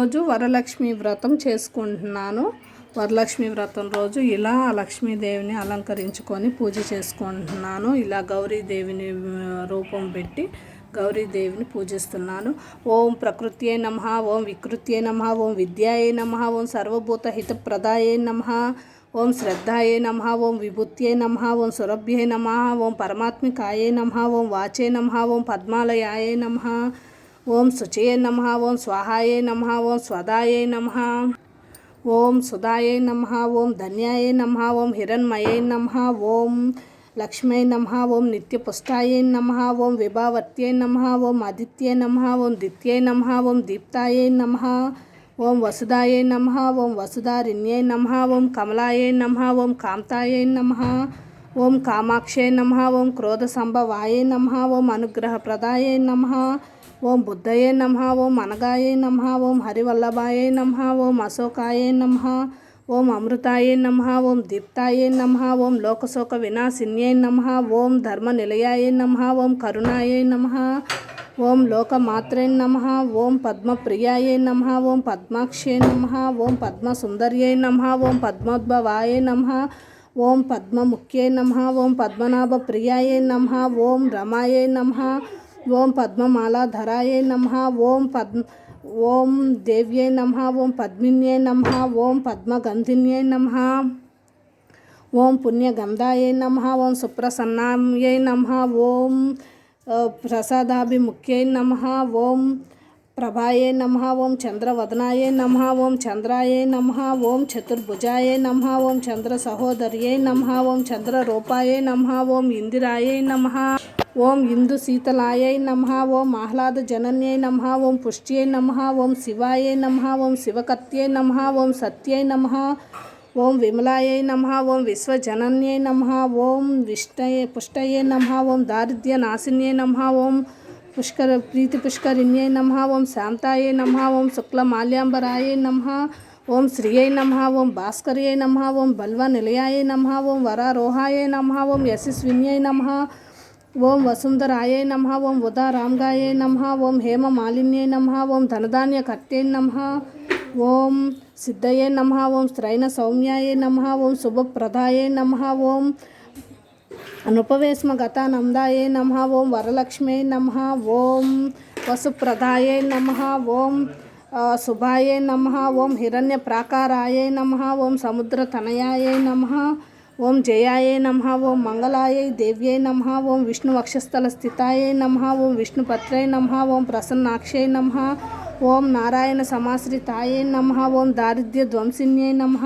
రోజు వరలక్ష్మి వ్రతం చేసుకుంటున్నాను. వరలక్ష్మి వ్రతం రోజు ఇలా లక్ష్మీదేవిని అలంకరించుకొని పూజ చేసుకుంటున్నాను. ఇలా గౌరీదేవిని రూపం పెట్టి గౌరీదేవిని పూజిస్తున్నాను. ఓం ప్రకృత్యే నమ ఓం వికృత్యే నమ ఓం విద్యాయే నమ ఓం సర్వభూత హితప్రదాయే నమ ఓం శ్రద్ధాయే నమ ఓం విభూత్యే నమ ఓం సురభ్యే నమ ఓం పరమాత్మికాయే నమ ఓం వాచే నమ ఓం పద్మాలయాయే నమ. ఓం శుచయే నమ ఓం స్వాహాయే నమ ఓం స్వదాయే నమ ఓం సుధాయే నమ ఓం ధన్యాయే నమ ఓం హిరణ్మయే నమ ఓం లక్ష్మీ నమ ఓం నిత్యపుష్టాయే నమ ఓం విభావత్యే నమ ఓం ఆదిత్యే నమ ఓం దిత్యే నమ ఓం దీప్తాయే నమ ఓం వసుదాయే నమ ఓం వసుధారిణ్యే నమ ఓం కమలాయే నమ ఓం కాంతాయే నమ ఓం కామాక్షే నమ ఓం క్రోధ సంభవాయే నమ ఓం అనుగ్రహప్రదాయే నమ ఓం బుద్ధయే నమ ఓం అనగాయే నమ ఓం హరివల్లభాయే నమ ఓం అశోకాయే నమ ఓం అమృతాయే నమ ఓం దీప్తాయే నమ ఓం లోకశోక వినాశిన్యే నమ ఓం ధర్మ నిలయాయే నమ ఓం కరుణాయే నమ ఓం లోకమాత్రే నమ ఓం పద్మప్రియాయే నమ ఓం పద్మాక్షే నమ ఓం పద్మసుందర్యే నమ ఓం పద్మోద్భవాయే నమ ఓం పద్మముఖ్యే నమ ఓం పద్మనాభ ప్రియాయే నమ ఓం రమాయే నమ ఓం పద్మమాలాధరాయే నమ ఓం పద్మ ఓం దేవ్యే నమ ఓం పద్మిన్యే నమ ఓం పద్మగంధిన్యే నమ ఓం పుణ్యగంధాయే నమ ఓం సుప్రసన్నాయే నమ ఓం ప్రసాదాభిముఖ్యై నమ ఓం ప్రభాయే నమ ఓం చంద్రవదనాయే నమ ఓం చంద్రాయే నమ ఓం చతుర్భుజాయే నమ ఓం చంద్ర సహోదర్యే నమ ఓం చంద్రరూపాయే నమ ఓం ఇందిరాయే నమ ఓం ఇందు శీతలాయై నమ ఓం ఆహ్లాద జనన్యై నమ ఓం పుష్ట్యై నమ ఓం శివాయై నమ ఓం శివకత్యై నమ ఓం సత్యై నమ ఓం విమలాయై నమ ఓం విశ్వజనన్యై నమ ఓం విష్టయ పుష్టయే నమ ఓం దారిద్ర్య నాశిన్యై నమ ఓం పుష్కర ప్రీతి పుష్కరిణ్యై నమ ఓం శాంతాయే నమ ఓం శుక్లమాల్యాంబరాయే నమ ఓం శ్రీయై నమ ఓం భాస్కర్యై నమ ఓం బల్వ నిలయాయ నమ ఓం వరారోహాయ నమ ఓం యశస్విన్యై నమ ఓం వసుంధరాయే నమ ఓం ఉదారాంగాయే నమ ఓం హేమ మాలిన్యే నమ ఓం ధనధాన్య కర్తే నమ ఓం సిద్ధయే నమ ఓం స్త్రైన సౌమ్యాయే నమ ఓం శుభప్రదాయే నమ ఓం అనుపవేశ్మగతానందాయే నమ ఓం వరలక్ష్మే నమ ఓం వసుప్రదాయే నమ ఓం శుభాయే నమ ఓం హిరణ్య ప్రాకారాయే నమ ఓం సముద్రతనయాయే నమ ఓం జయాయే నమ ఓం మంగళాయ దేవ్యై నమ ఓం విష్ణు వక్షస్థల స్థితాయే నమ ఓం విష్ణుపత్రై నమ ఓం ప్రసన్నాక్షై నమ ఓం నారాయణ సమాశ్రితాయే నమ ఓం దారిద్ర్య ధ్వంసిన్యై నమ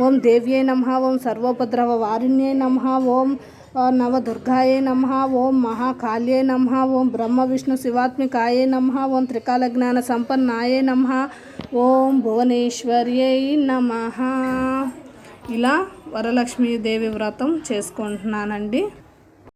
ఓం దేవ్యై నమ ఓం సర్వోపద్రవ వారిణ్యై నమ ఓం నవదుర్గాయే నమ ఓం మహాకాళ్యే నమ ఓం బ్రహ్మ విష్ణు శివాత్మికాయే నమ ఓం త్రికాల జ్ఞాన సంపన్నాయే ఇలా వరలక్ష్మీదేవి వ్రతం చేసుకుంటున్నానండి.